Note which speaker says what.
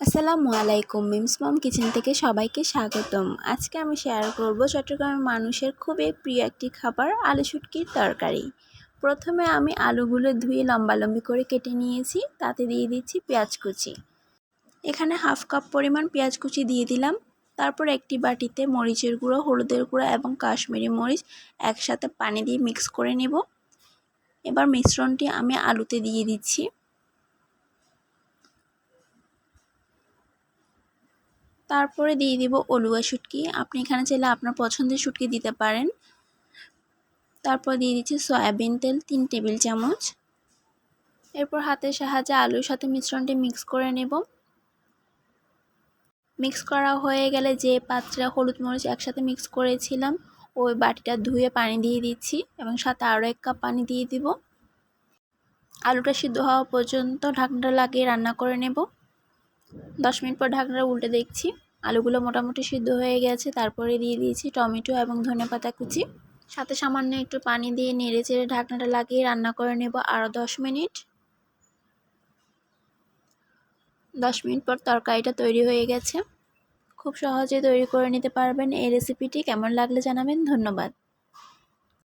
Speaker 1: আসসালামু আলাইকুম, মিমস মম কিচেন থেকে সবাইকে স্বাগতম। আজকে আমি শেয়ার করব চট্টগ্রামের মানুষের খুবই প্রিয় একটি খাবার, আলু শুটকির তরকারি। প্রথমে আমি আলুগুলো ধুয়ে লম্বা লম্বি করে কেটে নিয়েছি, তাতে দিয়ে দিচ্ছি পেঁয়াজ কুচি। এখানে হাফ কাপ পরিমাণ পেঁয়াজ কুচি দিয়ে দিলাম। তারপর একটি বাটিতে মরিচের গুঁড়ো, হলুদের গুঁড়ো এবং কাশ্মীরি মরিচ একসাথে পানি দিয়ে মিক্স করে নেব। এবার মিশ্রণটি আমি আলুতে দিয়ে দিচ্ছি। তারপরে দিয়ে দিব অলুয়া শুটকি। আপনি এখানে চাইলে আপনার পছন্দের শুটকি দিতে পারেন। তারপর দিয়ে দিচ্ছি সয়াবিন তেল, তিন টেবিল চামচ। এরপর হাতের সাহায্যে আলুর সাথে মিশ্রণটি মিক্স করে নেব। মিক্স করা হয়ে গেলে যে পাত্রে হলুদ মরিচ একসাথে মিক্স করেছিলাম, ওই বাটিটা ধুয়ে পানি দিয়ে দিচ্ছি এবং সাথে আরও এক কাপ পানি দিয়ে দিব। আলুটা সিদ্ধ হওয়া পর্যন্ত ঢাকনাটা লাগিয়ে রান্না করে নেব। দশ মিনিট পর ঢাকনাটা উল্টে দেখছি। আলুগুলো মোটামুটি সিদ্ধ হয়ে গেছে, তারপরে দিয়ে দিয়েছি টমেটো এবং ধনে পাতা কুচি। সাথে সামান্য একটু পানি দিয়ে নেড়ে চেড়ে ঢাকনাটা লাগিয়ে রান্না করে নেব আরও দশ মিনিট। দশ মিনিট পর তরকারিটা তৈরি হয়ে গেছে। খুব সহজে তৈরি করে নিতে পারবেন এই রেসিপিটি কেমন লাগলে জানাবেন? ধন্যবাদ।